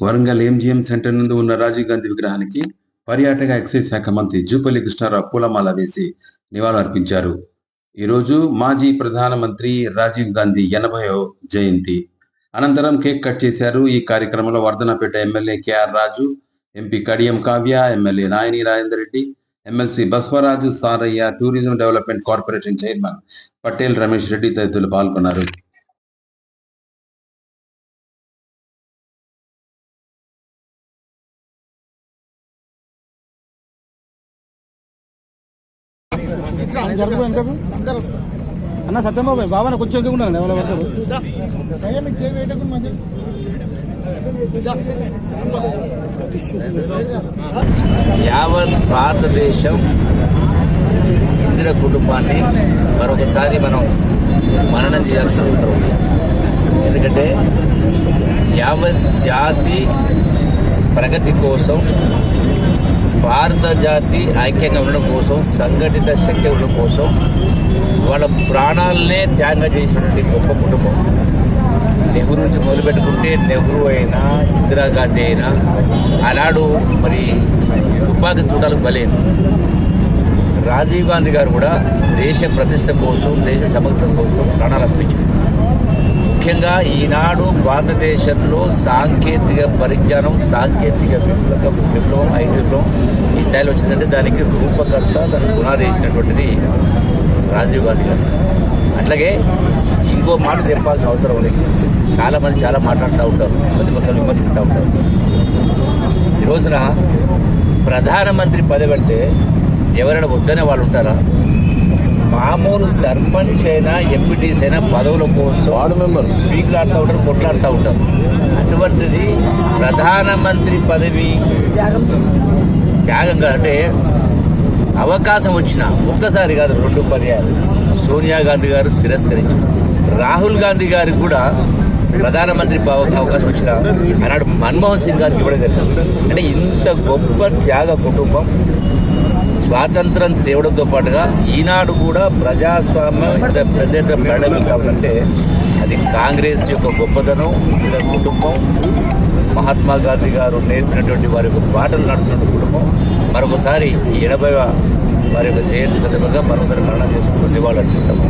Warangal MGM centre నుండి ఉన్న రాజీవ్ గాంధీ విగ్రహానికి పర్యాటక ఎక్సైజ్ శాఖ మంత్రి జూపల్లి కృష్ణారావు పూలమాల వేసి నివాళులర్పించారు ఈరోజు మాజీ ప్రధానమంత్రి రాజీవ్ గాంధీ ఎనభైవ జయంతి. అనంతరం కేక్ కట్ చేశారు. ఈ కార్యక్రమంలో Wardhannapet MLA KR Raju MP Kadiyam Kavya MLA Naini Rajender Reddy MLC Baswaraju Saraiah tourism development corporation chairman Patel Ramesh Reddy తదితరులు పాల్గొన్నారు. జరుపు ఎంతకు అన్న సత్యబాబు బాబాన కొంచెం ఎక్కువ ఉన్నాను ఎవరు పడతారు? యావత్ భారతదేశం ఇందిర కుటుంబాన్ని మరొకసారి మనం మననం చేయాల్సిన అవసరం ఉంది. ఎందుకంటే యావత్ జాతి ప్రగతి కోసం భారత జాతి ఐక్యంగా ఉండడం కోసం సంఘటిత శక్తి ఉండడం కోసం వాళ్ళ ప్రాణాలనే త్యాగం చేసినటువంటి గొప్ప కుటుంబం. నెహ్రూ నుంచి మొదలుపెట్టుకుంటే నెహ్రూ అయినా ఇందిరాగాంధీ అయినా ఆనాడు మరి తుపాకీ చూడాలకు బలేదు రాజీవ్ గాంధీ గారు కూడా దేశ ప్రతిష్ట కోసం దేశ సమగ్రత కోసం ప్రాణాలు అర్పించారు. ముఖ్యంగా ఈనాడు భారతదేశంలో సాంకేతిక పరిజ్ఞానం సాంకేతిక విప్లవం విప్లవం ఐదు విప్లవం ఈ స్థాయిలో వచ్చిందంటే దానికి రూపకర్త దానికి పునాది వేసినటువంటిది రాజీవ్ గాంధీ గారు. అట్లాగే ఇంకో మాట చెప్పాల్సిన అవసరం లేదు. చాలామంది చాలా మాట్లాడుతూ ఉంటారు ప్రతిపక్షాలు విమర్శిస్తూ ఉంటారు. ఈ రోజున ప్రధానమంత్రి పదవి అంటే ఎవరైనా వద్దనే వాళ్ళు ఉంటారా? మామూలు సర్పంచ్ అయినా ఎంపీటీస్ అయినా పదవుల కోసం వార్డు మెంబర్. వీకులాడుతూ ఉంటారు కొట్లాడుతూ ఉంటారు. అటువంటిది ప్రధానమంత్రి పదవి త్యాగంగా అంటే అవకాశం వచ్చిన ఒక్కసారి కాదు రెండు పర్యాలు సోనియా గాంధీ గారు తిరస్కరించారు. రాహుల్ గాంధీ గారికి కూడా ప్రధానమంత్రి అవకాశం వచ్చిన ఆనాడు మన్మోహన్ సింగ్ గారికి ఇవ్వడం జరిగింది. అంటే ఇంత గొప్ప త్యాగ కుటుంబం. స్వాతంత్రం తేవడంతో పాటుగా ఈనాడు కూడా ప్రజాస్వామ్యం ఇంత పెద్ద ఎత్తున కావాలంటే అది కాంగ్రెస్ యొక్క గొప్పతనం వీళ్ళ కుటుంబం మహాత్మా గాంధీ గారు నేర్పినటువంటి వారి యొక్క పాటలు నడుస్తున్న కుటుంబం. మరొకసారి ఎనభై వారి యొక్క జయంతి సందర్భంగా మరొకసారి మరణం చేసుకుంటూ నివాళులు అర్పిస్తాము